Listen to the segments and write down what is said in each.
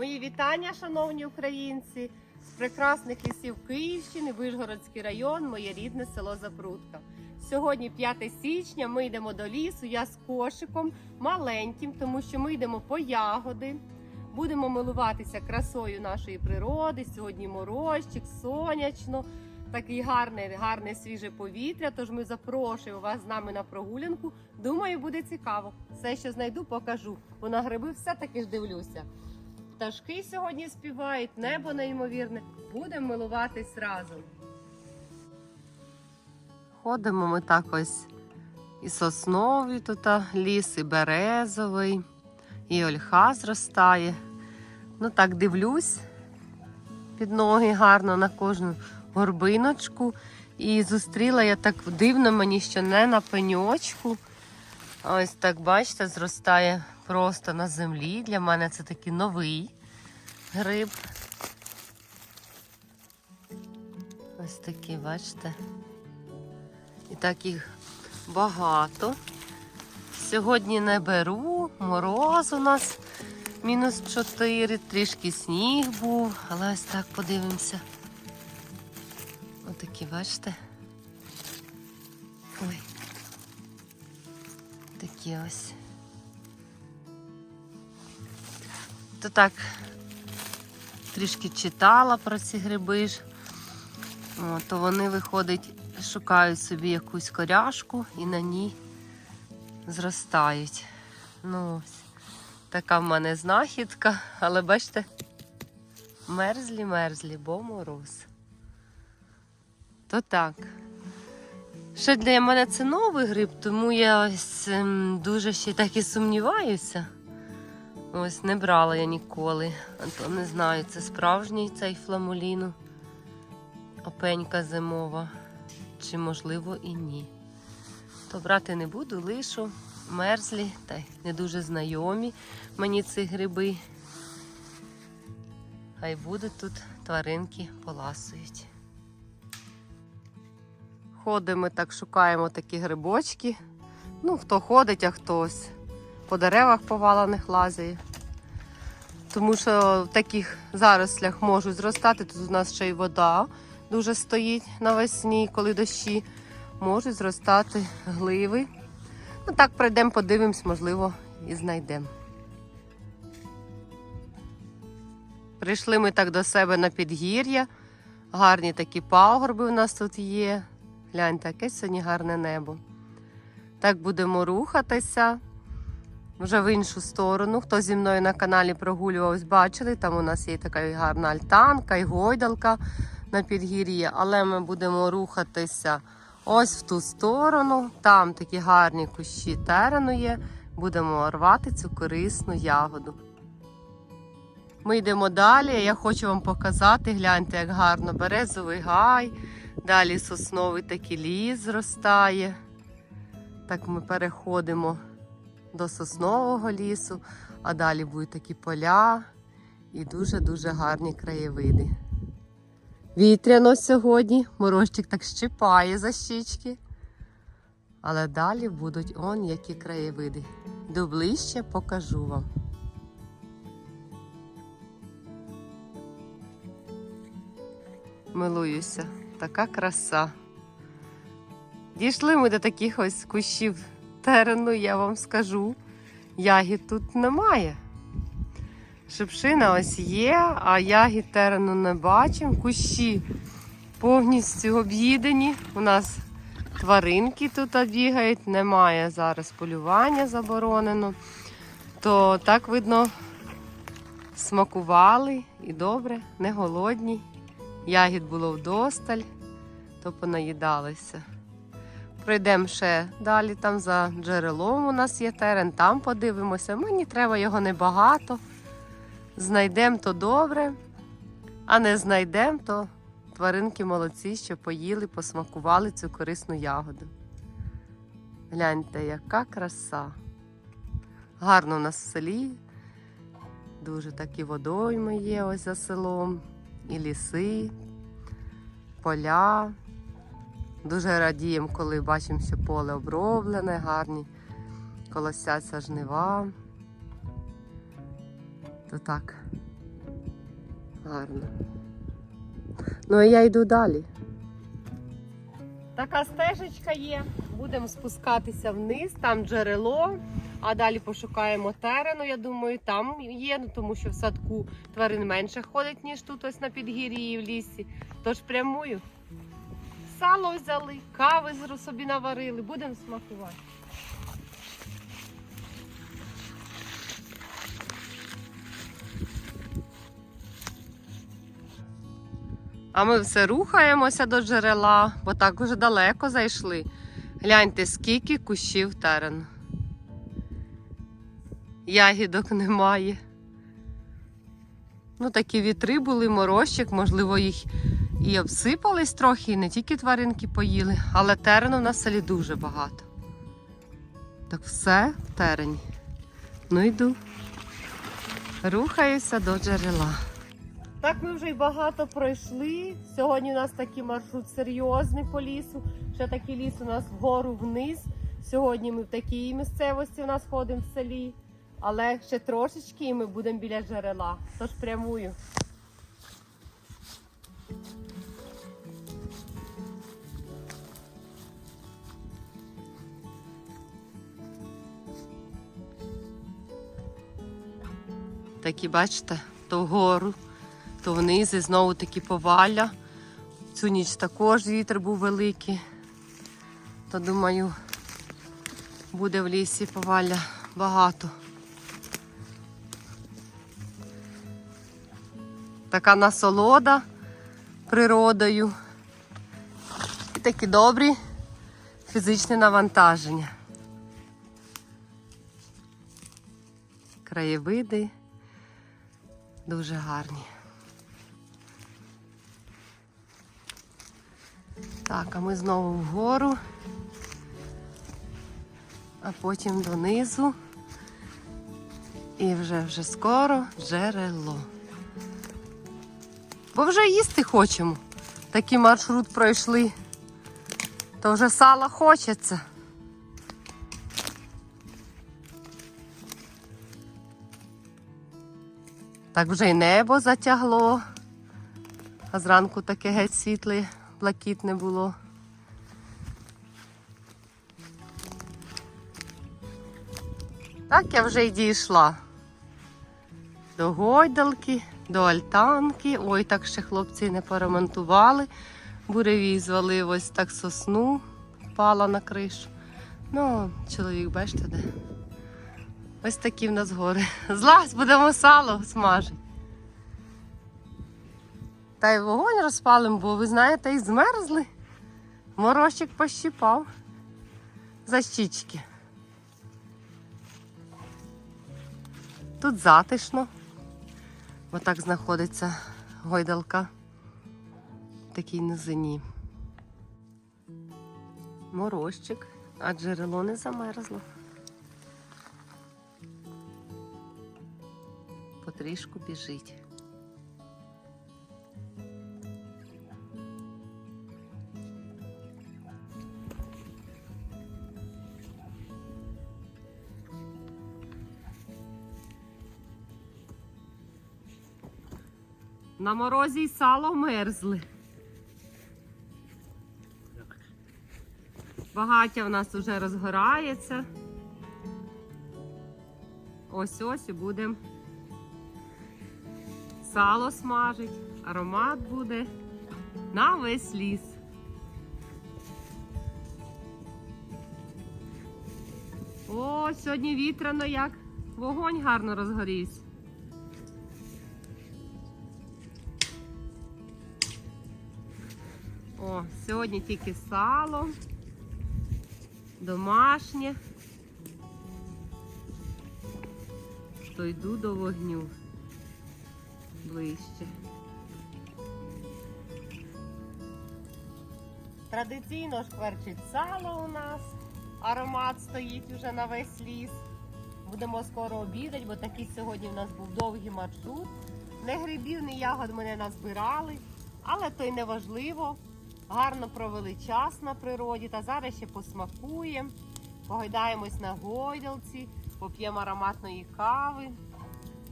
Мої вітання, шановні українці, з прекрасних лісів Київщини, Вишгородський район, моє рідне село Запрудка. Сьогодні 5 січня. Ми йдемо до лісу. Я з кошиком маленьким, тому що ми йдемо по ягоди. Будемо милуватися красою нашої природи. Сьогодні морозчик, сонячно, такий гарне, гарне свіже повітря. Тож ми запрошуємо вас з нами на прогулянку. Думаю, буде цікаво. Все, що знайду, покажу. Бо на гриби все-таки ж дивлюся. Пташки сьогодні співають, небо неймовірне. Будемо милуватись разом. Ходимо ми так ось і сосновий тут ліс, і березовий, і ольха зростає. Ну так дивлюсь під ноги гарно на кожну горбиночку. І зустріла я так дивно мені, що не на пеньочку. Ось так, бачите, зростає просто на землі. Для мене це такий новий гриб. Ось такий, бачите. І так їх багато. Сьогодні не беру, мороз у нас мінус 4, трішки сніг був, але ось так подивимося. Отакі, бачите? Ой. Такі ось. То так трішки читала про ці гриби. То вони виходить, шукають собі якусь коряшку і на ній зростають. Ну. Така в мене знахідка, але бачите, мерзлі, мерзлі, бо мороз. То так. Ще для мене це новий гриб, тому я ось ем, дуже ще так і сумніваюся. Ось не брала я ніколи. А то не знаю, це справжній цей фламуліну. Опенька зимова. Чи можливо і ні. То брати не буду, лишу мерзлі та й не дуже знайомі мені ці гриби. Хай будуть тут тваринки поласують. Ходимо так, шукаємо такі грибочки. Ну, хто ходить, а хтось по деревах повалених лазає. Тому що в таких зарослях можуть зростати. Тут у нас ще й вода дуже стоїть навесні, коли дощі. Можуть зростати гливи. Ну так, пройдемо, подивимось, можливо, і знайдемо. Прийшли ми так до себе на підгір'я. Гарні такі пагорби у нас тут є. Гляньте, яке сьогодні гарне небо. Так будемо рухатися вже в іншу сторону. Хто зі мною на каналі прогулювався, бачили, там у нас є така гарна альтанка і гойдалка на підгір'ї, але ми будемо рухатися ось в ту сторону. Там такі гарні кущі терену є. Будемо рвати цю корисну ягоду. Ми йдемо далі. Я хочу вам показати, гляньте, як гарно березовий гай. Далі сосновий такий ліс зростає. Так ми переходимо до соснового лісу, а далі будуть такі поля і дуже-дуже гарні краєвиди. Вітряно сьогодні, морозчик так щипає за щічки. Але далі будуть он які краєвиди. Йду ближче покажу вам. Милуюся, така краса. Дійшли ми до таких ось кущів терену, я вам скажу. Ягід тут немає. Шипшина ось є, а ягід терену не бачимо. Кущі повністю об'їдені. У нас тваринки тут бігають, немає зараз полювання заборонено. То так видно, смакували і добре, не голодні. Ягід було вдосталь, то понаїдалися. Пройдемо ще далі, там за джерелом у нас є терен, там подивимося. Мені треба його небагато. Знайдемо то добре, а не знайдемо, то тваринки молодці, що поїли, посмакували цю корисну ягоду. Гляньте, яка краса. Гарно у нас в селі. Дуже такі водойми є ось за селом, і ліси, поля. Дуже радіємо, коли бачимо, що поле оброблене, гарні, колосяться жнива. То так, Гарно. Ну, а я йду далі. Така стежечка є. Будемо спускатися вниз, там джерело, а далі пошукаємо терену. Я думаю, там є, ну тому що в садку тварин менше ходить, ніж тут ось на підгір'ї і в лісі. Тож прямую. Сало взяли, кави собі наварили, будемо смакувати. А ми все рухаємося до джерела, бо так уже далеко зайшли. Гляньте, скільки кущів терен. Ягідок немає. Ну, такі вітри були, морозчик, можливо, їх і обсипались трохи, і не тільки тваринки поїли, але терену в нас в селі дуже багато. Так все в терені. Ну йду. Рухаюся до джерела. Так ми вже й багато пройшли. Сьогодні у нас такий маршрут серйозний по лісу. Ще такий ліс у нас вгору вниз. Сьогодні ми в такій місцевості у нас ходимо в селі. Але ще трошечки і ми будемо біля джерела. Тож прямую. Такі, бачите, то вгору, то вниз і знову такі повалля. Цю ніч також вітер був великий. То думаю, буде в лісі повалля багато. Така насолода природою. І такі добрі фізичні навантаження. Краєвиди дуже гарні. Так, а ми знову вгору, а потім донизу. І вже вже скоро джерело. Бо вже їсти хочемо. Такий маршрут пройшли. То вже сала хочеться. Так вже й небо затягло. А зранку таке геть світле, блакитне було. Так я вже й дійшла. До гойдалки, до альтанки. Ой, так ще хлопці не поремонтували. Буревій звалив ось так сосну, впала на кришу. Ну, чоловік, бачите, де? Ось такі в нас гори. Злазь, будемо сало смажити. Та й вогонь розпалимо, бо ви знаєте, і змерзли. Морозчик пощипав за щічки. Тут затишно. Отак знаходиться гойдалка в такій низині. Морозчик, а джерело не замерзло. Потрішку біжить. На морозі й сало мерзли. Багаття в нас вже розгорається. Ось ось і будемо сало смажить, аромат буде на весь ліс. О, сьогодні вітряно як вогонь гарно розгорівся. О, сьогодні тільки сало, домашнє. То йду до вогню ближче. Традиційно шкварчить сало у нас. Аромат стоїть уже на весь ліс. Будемо скоро обідати, бо такий сьогодні в нас був довгий маршрут. Не грибів, ні ягод ми не назбирали, але то й не. Гарно провели час на природі та зараз ще посмакуємо. Погойдаємось на гойдалці, поп'ємо ароматної кави.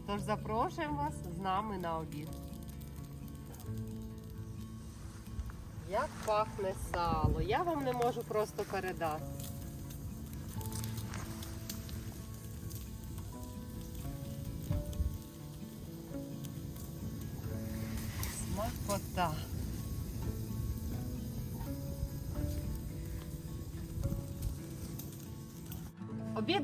Тож запрошуємо вас з нами на обід. Як пахне сало, я вам не можу просто передати.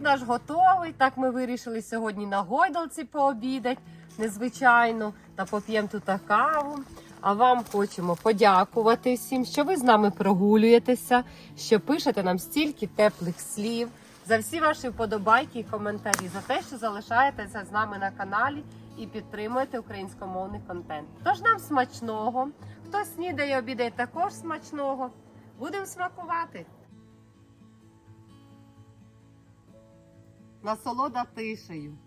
Наш готовий. Так ми вирішили сьогодні на гойдалці пообідати незвичайно та поп'ємо тут каву. А вам хочемо подякувати всім, що ви з нами прогулюєтеся, що пишете нам стільки теплих слів, за всі ваші вподобайки і коментарі, за те, що залишаєтеся з нами на каналі і підтримуєте українськомовний контент. Тож нам смачного, хто снідає, обідає також смачного. Будемо смакувати. Насолода тишею.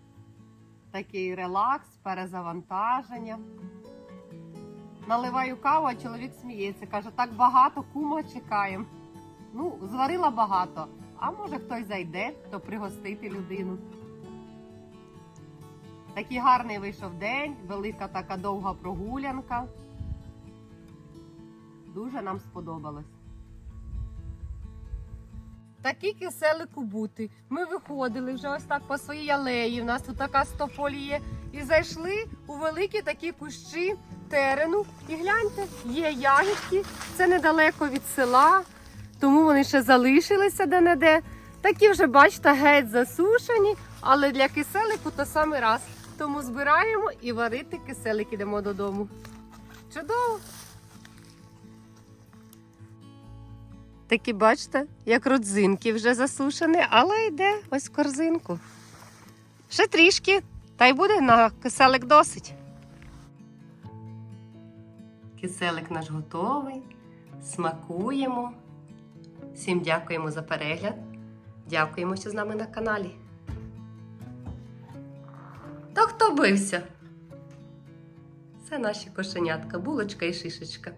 Такий релакс, перезавантаження. Наливаю каву, а чоловік сміється. Каже, так багато кума чекаємо. Ну, зварила багато. А може хтось зайде, то пригостити людину. Такий гарний вийшов день, велика така довга прогулянка. Дуже нам сподобалось. Такі киселику бути. Ми виходили вже ось так по своїй алеї. У нас тут така стополі є. І зайшли у великі такі кущі терену. І гляньте, є ягідки. Це недалеко від села, тому вони ще залишилися де-не-де. Такі вже, бачите, геть засушені, але для киселику то саме раз. Тому збираємо і варити киселик ідемо додому. Чудово! Такі, бачите, як родзинки вже засушені, але йде ось в корзинку. Ще трішки, та й буде на киселик досить. Киселик наш готовий. Смакуємо. Всім дякуємо за перегляд. Дякуємо, що з нами на каналі. Та хто бився? Це наші кошенятка, булочка і шишечка.